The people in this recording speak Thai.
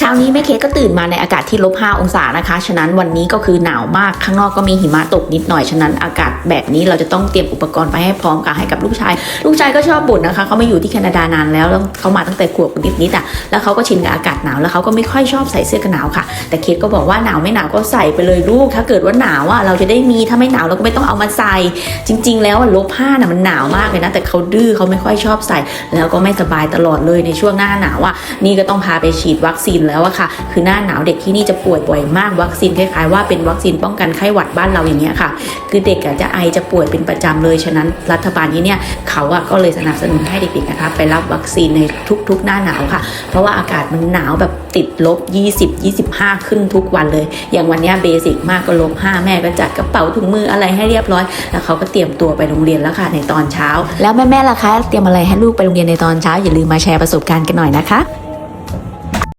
เช้านี้แม่เคสก็ตื่นมาในอากาศที่ลบ5องศานะคะ ฉะนั้นวันนี้ก็คือหนาวมาก ข้างนอกก็มีหิมะตกนิดหน่อย ฉะนั้นอากาศแบบนี้เราจะต้องเตรียมอุปกรณ์ไปให้พร้อมกันให้กับลูกชาย ลูกชายก็ชอบบ่นนะคะ เขามาอยู่ที่แคนาดานานแล้ว แล้วเขามาตั้งแต่ขวบนิดๆอะ แล้วเขาก็ชินกับอากาศหนาว แล้วเขาก็ไม่ค่อยชอบใส่เสื้อกันหนาวค่ะ แต่เคสก็บอกว่าหนาวไม่หนาวก็ใส่ไปเลยลูก ถ้าเกิดว่าหนาวอะเราจะได้มี ถ้าไม่หนาวเราก็ไม่ต้องเอามาใส่ จริง ๆ แล้วลบห้าน่ะมันหนาวมากเลยนะ แต่เขาดื้อเขาไม่ค่อยชอบใส่ แล้วก็ไม่สบายตลอดเลยในช่วงหน้าหนาวอะ นี่ก็ต้องพาไปฉีดวัคซีนแล้วอะค่ะ คือหน้าหนาวเด็กที่นี่จะป่วยบ่อยมากวัคซีนคล้ายๆว่าเป็นวัคซีนป้องกันไข้หวัดบ้านเราอย่างเงี้ยค่ะ คือเด็กอะจะไอจะป่วยเป็นประจำเลย ฉะนั้นรัฐบาลนี้เนี่ยเขาอะก็เลยสนับสนุนให้เด็กๆนะคะไปรับวัคซีนในทุกๆ หน้าหนาวค่ะ เพราะว่าอากาศมันหนาวแบบติดลบ 20 25 ขึ้นทุกวันเลย อย่างวันนี้เบสิกมากก็ลบ5แม่ก็จัดกระเป๋าถุงมืออะไรให้เรียบร้อย แล้วเขาก็เตรียมตัวไปโรงเรียนแล้วค่ะในตอนเช้า แล้วแม่ๆล่ะคะ เตรียมอะไรให้ลูกไปโรงเรียนในตอนเช้าอย่าลืมมาแชร์ประสบการณ์กันหน่อยนะคะ